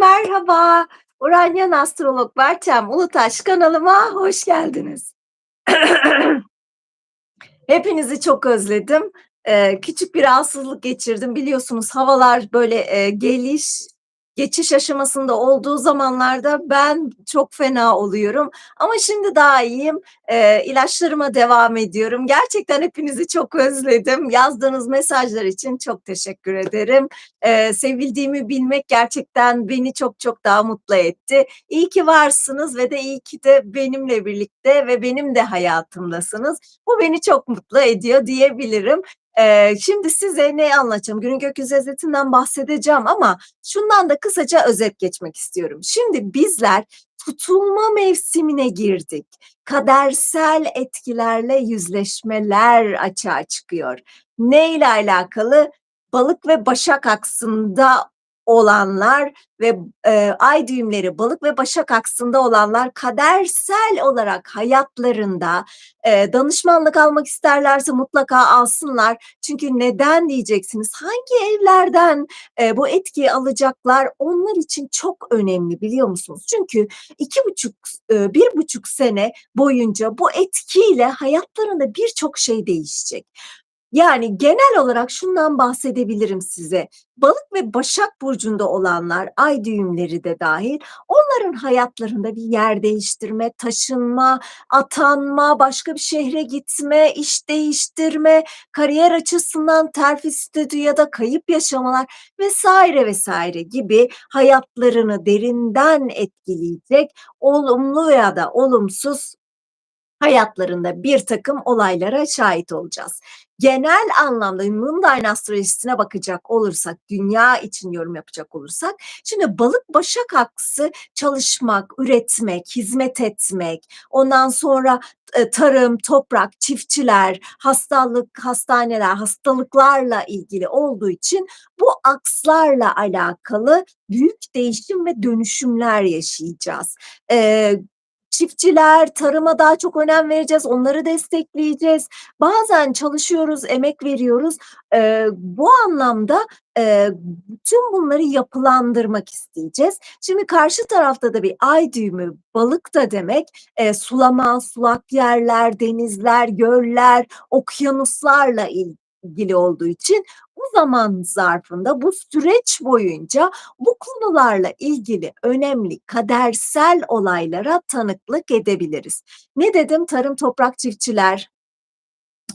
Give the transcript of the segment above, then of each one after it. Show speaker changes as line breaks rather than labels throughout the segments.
merhaba. Uranyen astrolog Berçem Ulutaş kanalıma hoş geldiniz. Hepinizi çok özledim. Eee, küçük bir rahatsızlık geçirdim. Biliyorsunuz havalar böyle, eee, geliş geçiş aşamasında olduğu zamanlarda ben çok fena oluyorum ama şimdi daha iyiyim. Eee, ilaçlarıma devam ediyorum. Gerçekten hepinizi çok özledim. Yazdığınız mesajlar için çok teşekkür ederim. Eee, sevildiğimi bilmek gerçekten beni çok çok daha mutlu etti. İyi ki varsınız ve de iyi ki de benimle birlikte ve benim de hayatımdasınız. Bu beni çok mutlu ediyor diyebilirim. Şimdi size ne anlatacağım? Günün gökyüzü özetinden bahsedeceğim ama şundan da kısaca özet geçmek istiyorum. Şimdi bizler tutulma mevsimine girdik. Kadersel etkilerle yüzleşmeler açığa çıkıyor. Ne ile alakalı? Balık ve Başak aksında olanlar ve e, ay düğümleri balık ve başak aksında olanlar kadersel olarak hayatlarında e, danışmanlık almak isterlerse mutlaka alsınlar. Çünkü neden diyeceksiniz? Hangi evlerden e, bu etkiyi alacaklar? Onlar için çok önemli biliyor musunuz? Çünkü iki buçuk, e, bir buçuk sene boyunca bu etkiyle hayatlarında birçok şey değişecek. Yani genel olarak şundan bahsedebilirim size. Balık ve Başak burcunda olanlar, ay düğümleri de dahil, onların hayatlarında bir yer değiştirme, taşınma, atanma, başka bir şehre gitme, iş değiştirme, kariyer açısından terfi statü ya da kayıp yaşamalar vesaire vesaire gibi hayatlarını derinden etkileyecek olumlu ya da olumsuz hayatlarında bir takım olaylara şahit olacağız. Genel anlamda Mundane astrolojisine bakacak olursak, dünya için yorum yapacak olursak, şimdi balık başak aksı çalışmak, üretmek, hizmet etmek, ondan sonra e, tarım, toprak, çiftçiler, hastalık, hastaneler, hastalıklarla ilgili olduğu için bu akslarla alakalı büyük değişim ve dönüşümler yaşayacağız. Ee, çiftçiler, tarıma daha çok önem vereceğiz, onları destekleyeceğiz. Bazen çalışıyoruz, emek veriyoruz. Eee, bu anlamda, eee, bütün bunları yapılandırmak isteyeceğiz. Şimdi karşı tarafta da bir ay düğümü, balık da demek, eee, sulama, sulak yerler, denizler, göller, okyanuslarla ilgili olduğu için bu zaman zarfında, bu süreç boyunca bu konularla ilgili önemli kadersel olaylara tanıklık edebiliriz. Ne dedim? Tarım, toprak, çiftçiler,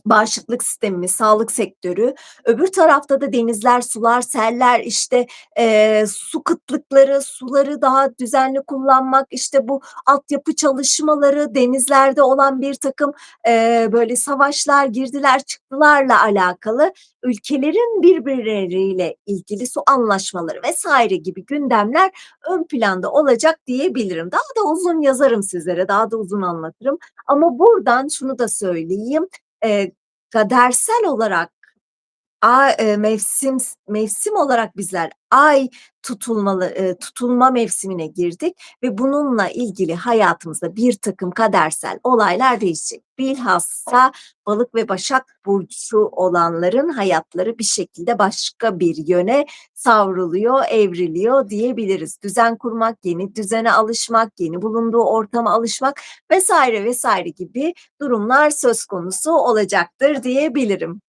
bağışıklık sistemimiz, sağlık sektörü. Öbür tarafta da denizler, sular, seller, işte eee, su kıtlıkları, suları daha düzenli kullanmak, işte bu altyapı çalışmaları, denizlerde olan bir takım eee, böyle savaşlar, girdiler, çıktılarla alakalı ülkelerin birbirleriyle ilgili su anlaşmaları vesaire gibi gündemler ön planda olacak diyebilirim. Daha da uzun yazarım sizlere, daha da uzun anlatırım. Ama buradan şunu da söyleyeyim. Kadersel olarak a eee, mevsim mevsim olarak bizler ay tutulmalı eee, tutulma mevsimine girdik ve bununla ilgili hayatımızda bir takım kadersel olaylar değişecek. Bilhassa Balık ve Başak burcu olanların hayatları bir şekilde başka bir yöne savruluyor, evriliyor diyebiliriz. Düzen kurmak, yeni düzene alışmak, yeni bulunduğu ortama alışmak vesaire vesaire gibi durumlar söz konusu olacaktır diyebilirim.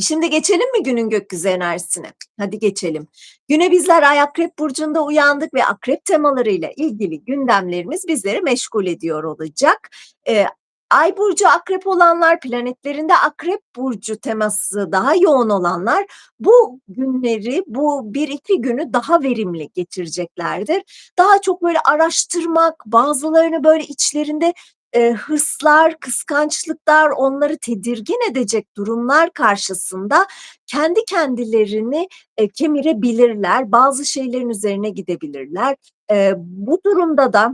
Şimdi geçelim mi günün gökyüzü enerjisine? Hadi geçelim. Güne bizler Ay Akrep Burcu'nda uyandık ve akrep temalarıyla ilgili gündemlerimiz bizleri meşgul ediyor olacak. Ee, Ay burcu akrep olanlar, planetlerinde akrep burcu teması daha yoğun olanlar bu günleri, bu bir iki günü daha verimli geçireceklerdir. Daha çok böyle araştırmak, bazılarını böyle içlerinde Eee, hırslar, kıskançlıklar, onları tedirgin edecek durumlar karşısında kendi kendilerini, eee, kemirebilirler, bazı şeylerin üzerine gidebilirler. Eee, bu durumda da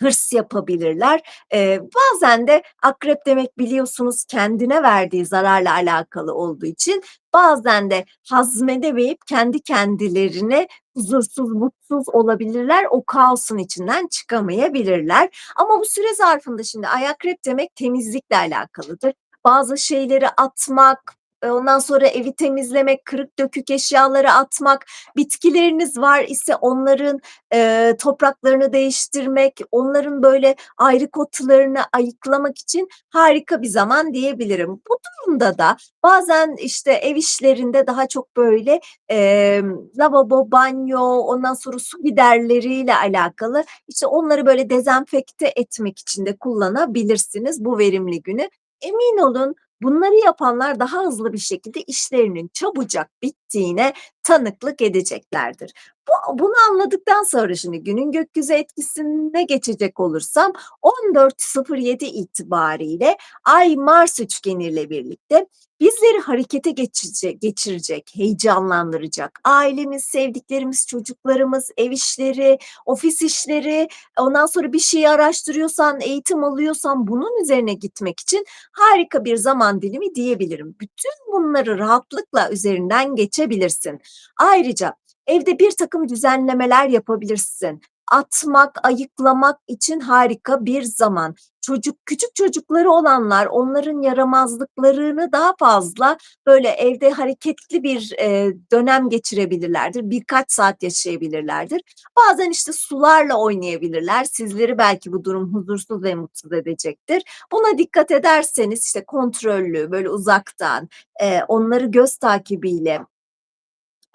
hırs yapabilirler. Eee, bazen de akrep demek biliyorsunuz kendine verdiği zararla alakalı olduğu için bazen de hazmedemeyip kendi kendilerine huzursuz, mutsuz olabilirler. O kaosun içinden çıkamayabilirler. Ama bu süre zarfında şimdi ay akrep demek temizlikle alakalıdır. Bazı şeyleri atmak, ondan sonra evi temizlemek, kırık dökük eşyaları atmak, bitkileriniz var ise onların, eee, topraklarını değiştirmek, onların böyle ayrık otlarını ayıklamak için harika bir zaman diyebilirim. Bu durumda da bazen, işte, ev işlerinde daha çok böyle, emm, lavabo, banyo, ondan sonra su giderleriyle alakalı, işte, onları böyle dezenfekte etmek için de kullanabilirsiniz bu verimli günü. Emin olun bunları yapanlar daha hızlı bir şekilde işlerinin çabucak bittiğine tanıklık edeceklerdir. Bu bunu anladıktan sonra şimdi günün gökyüzü etkisine geçecek olursam 14.07 itibariyle Ay Mars üçgeniyle birlikte bizleri harekete geçice geçirecek, heyecanlandıracak, ailemiz, sevdiklerimiz, çocuklarımız, ev işleri, ofis işleri, ondan sonra bir şeyi araştırıyorsan, eğitim alıyorsan bunun üzerine gitmek için harika bir zaman dilimi diyebilirim. Bütün bunları rahatlıkla üzerinden geçebilirsin. Ayrıca evde birtakım düzenlemeler yapabilirsin. Atmak, ayıklamak için harika bir zaman. Çocuk küçük çocukları olanlar onların yaramazlıklarını daha fazla böyle evde hareketli bir, eee, dönem geçirebilirlerdir. Birkaç saat yaşayabilirlerdir. Bazen, işte, sularla oynayabilirler. Sizleri belki bu durum huzursuz ve mutsuz edecektir. Buna dikkat ederseniz, işte, kontrollü, böyle uzaktan, eee, onları göz takibiyle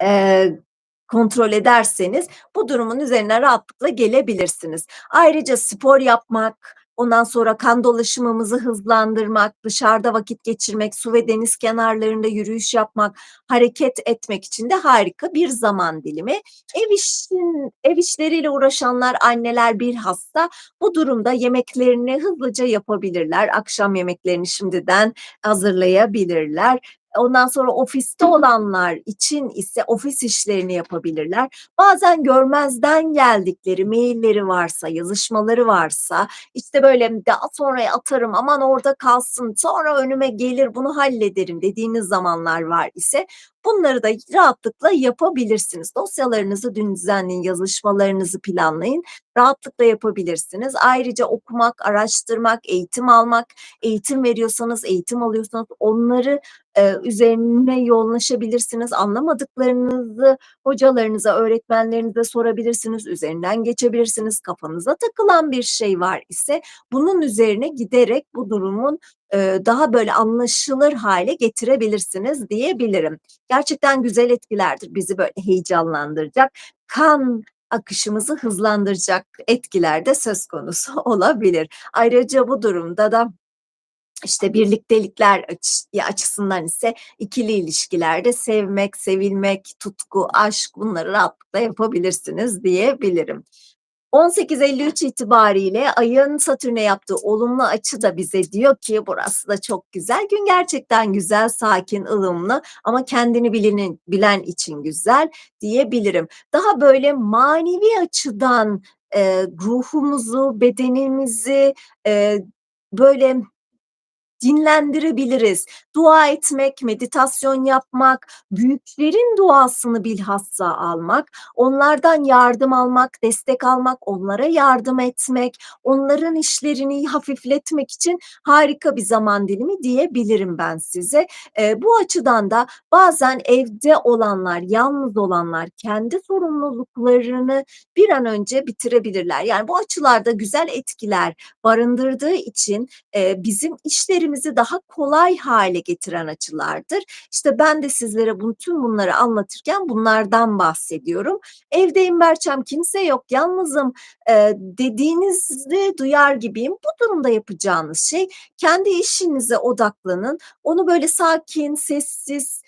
eee, kontrol ederseniz bu durumun üzerine rahatlıkla gelebilirsiniz. Ayrıca spor yapmak, ondan sonra kan dolaşımımızı hızlandırmak, dışarıda vakit geçirmek, su ve deniz kenarlarında yürüyüş yapmak, hareket etmek için de harika bir zaman dilimi. Ev işin ev işleriyle uğraşanlar, anneler bilhassa bu durumda yemeklerini hızlıca yapabilirler. Akşam yemeklerini şimdiden hazırlayabilirler. Ondan sonra ofiste olanlar için ise ofis işlerini yapabilirler. Bazen görmezden geldikleri mail'leri varsa, yazışmaları varsa, işte, böyle, daha sonraya atarım, aman orada kalsın, sonra önüme gelir, bunu hallederim dediğiniz zamanlar var ise bunları da rahatlıkla yapabilirsiniz. Dosyalarınızı dün düzenleyin, yazışmalarınızı planlayın, rahatlıkla yapabilirsiniz. Ayrıca okumak, araştırmak, eğitim almak, eğitim veriyorsanız, eğitim alıyorsanız onları, eee, üzerine yoğunlaşabilirsiniz. Anlamadıklarınızı hocalarınıza, öğretmenlerinize sorabilirsiniz, üzerinden geçebilirsiniz. Kafanıza takılan bir şey var ise bunun üzerine giderek bu durumun, daha böyle anlaşılır hâle getirebilirsiniz diyebilirim. Gerçekten güzel etkilerdir. Bizi böyle heyecanlandıracak, kan akışımızı hızlandıracak etkiler de söz konusu olabilir. Ayrıca bu durumda da, işte, birliktelikler açısından ise ikili ilişkilerde sevmek, sevilmek, tutku, aşk bunları rahatlıkla yapabilirsiniz diyebilirim. 18.53 itibariyle Ay'ın Satürn'e yaptığı olumlu açı da bize diyor ki burası da çok güzel. Gün gerçekten güzel, sakin, ılımlı ama kendini bilenin bilen için güzel diyebilirim. Daha böyle manevi açıdan, eee, ruhumuzu, bedenimizi, eee, böyle dinlendirebiliriz. Dua etmek, meditasyon yapmak, büyüklerin duasını bilhassa almak, onlardan yardım almak, destek almak, onlara yardım etmek, onların işlerini hafifletmek için harika bir zaman dilimi diyebilirim ben size. Eee, bu açıdan da bazen evde olanlar, yalnız olanlar kendi sorumluluklarını bir an önce bitirebilirler. Yani bu açılarda güzel etkiler barındırdığı için, eee, bizim işlerimizi daha kolay hâle getiren açılardır. İşte, ben de sizlere bu tüm bunları anlatırken bunlardan bahsediyorum. "Evdeyim Berçem, kimse yok, yalnızım." eee, dediğinizi duyar gibiyim. Bu durumda yapacağınız şey kendi işinize odaklanın. Onu böyle sakin, sessiz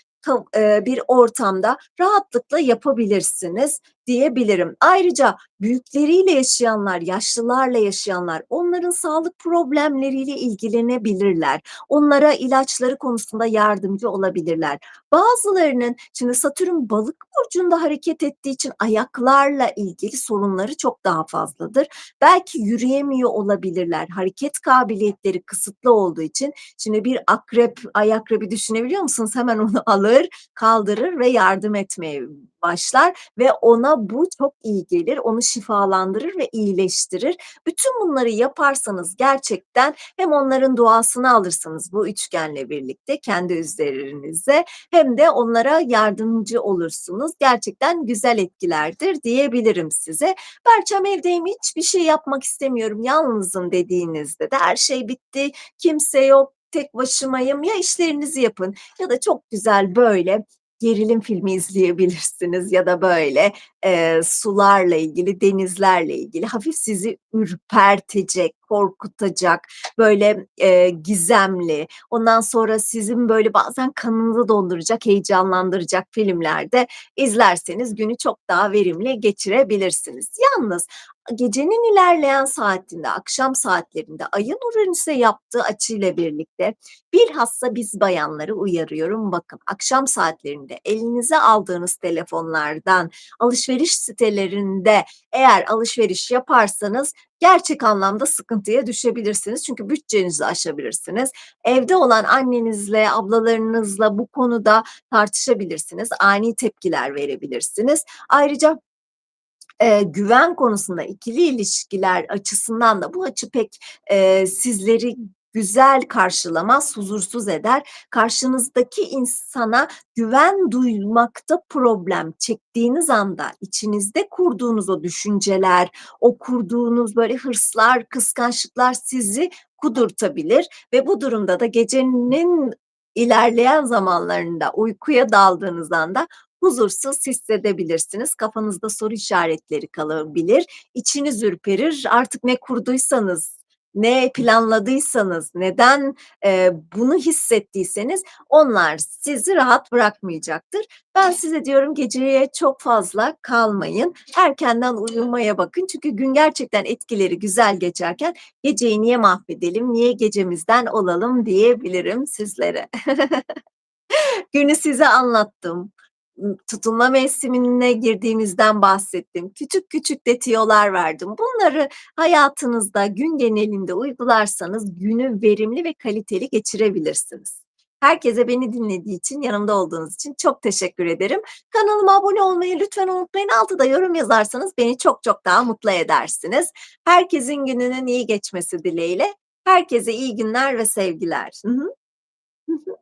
bir ortamda rahatlıkla yapabilirsiniz diyebilirim. Ayrıca büyükleriyle yaşayanlar, yaşlılarla yaşayanlar onların sağlık problemleriyle ilgilenebilirler. Onlara ilaçları konusunda yardımcı olabilirler. Bazılarının şimdi Satürn Balık burcunda hareket ettiği için ayaklarla ilgili sorunları çok daha fazladır. Belki yürüyemiyor olabilirler. Hareket kabiliyetleri kısıtlı olduğu için şimdi bir akrep, ay akrebi düşünebiliyor musunuz? Hemen onu alır kaldırır ve yardım etmeye başlar ve ona bu çok iyi gelir. Onu şifalandırır ve iyileştirir. Bütün bunları yaparsanız gerçekten hem onların duasını alırsınız bu üçgenle birlikte kendi üzerinize hem de onlara yardımcı olursunuz. Gerçekten güzel etkilerdir diyebilirim size. "Berçem evdeyim, hiçbir şey yapmak istemiyorum, yalnızım." dediğinizde de her şey bitti, kimse yok, tek başımayım, ya işlerinizi yapın ya da çok güzel böyle gerilim filmi izleyebilirsiniz ya da böyle, eee, sularla ilgili, denizlerle ilgili hafif sizi ürpertecek, korkutacak, böyle, eee, gizemli, ondan sonra sizin böyle bazen kanınızı donduracak, heyecanlandıracak filmler de izlerseniz günü çok daha verimli geçirebilirsiniz. Yalnız gecenin ilerleyen saatinde, akşam saatlerinde Ay'ın Uranüs'e yaptığı açıyla birlikte bilhassa biz bayanları uyarıyorum. Bakın, akşam saatlerinde elinize aldığınız telefonlardan alışveriş sitelerinde eğer alışveriş yaparsanız gerçek anlamda sıkıntıya düşebilirsiniz. Çünkü bütçenizi aşabilirsiniz. Evde olan annenizle, ablalarınızla bu konuda tartışabilirsiniz, ani tepkiler verebilirsiniz. Ayrıca, eee, güven konusunda ikili ilişkiler açısından da bu açı pek, eee, sizleri güzel karşılamaz, huzursuz eder. Karşınızdaki insana güven duymakta problem çektiğiniz anda içinizde kurduğunuz o düşünceler, o kurduğunuz böyle hırslar, kıskançlıklar sizi kudurtabilir ve bu durumda da gecenin ilerleyen zamanlarında uykuya daldığınız anda huzursuz hissedebilirsiniz. Kafanızda soru işaretleri kalabilir, içiniz ürperir. Artık ne kurduysanız, ne planladıysanız, neden, eee, bunu hissettiyseniz onlar sizi rahat bırakmayacaktır. Ben size diyorum geceye çok fazla kalmayın, erkenden uyumaya bakın. Çünkü gün gerçekten etkileri güzel geçerken geceyi niye mahvedelim, niye gecemizden olalım diyebilirim sizlere. Günü size anlattım. Imm, tutulma mevsimine girdiğimizden bahsettim. Küçük küçük de tüyolar verdim. Bunları hayatınızda gün genelinde uygularsanız günü verimli ve kaliteli geçirebilirsiniz. Herkese beni dinlediği için, yanımda olduğunuz için çok teşekkür ederim. Kanalıma abone olmayı lütfen unutmayın. Altta da yorum yazarsanız beni çok çok daha mutlu edersiniz. Herkesin gününün iyi geçmesi dileğiyle. Herkese iyi günler ve sevgiler. Hı hı. Hı hı.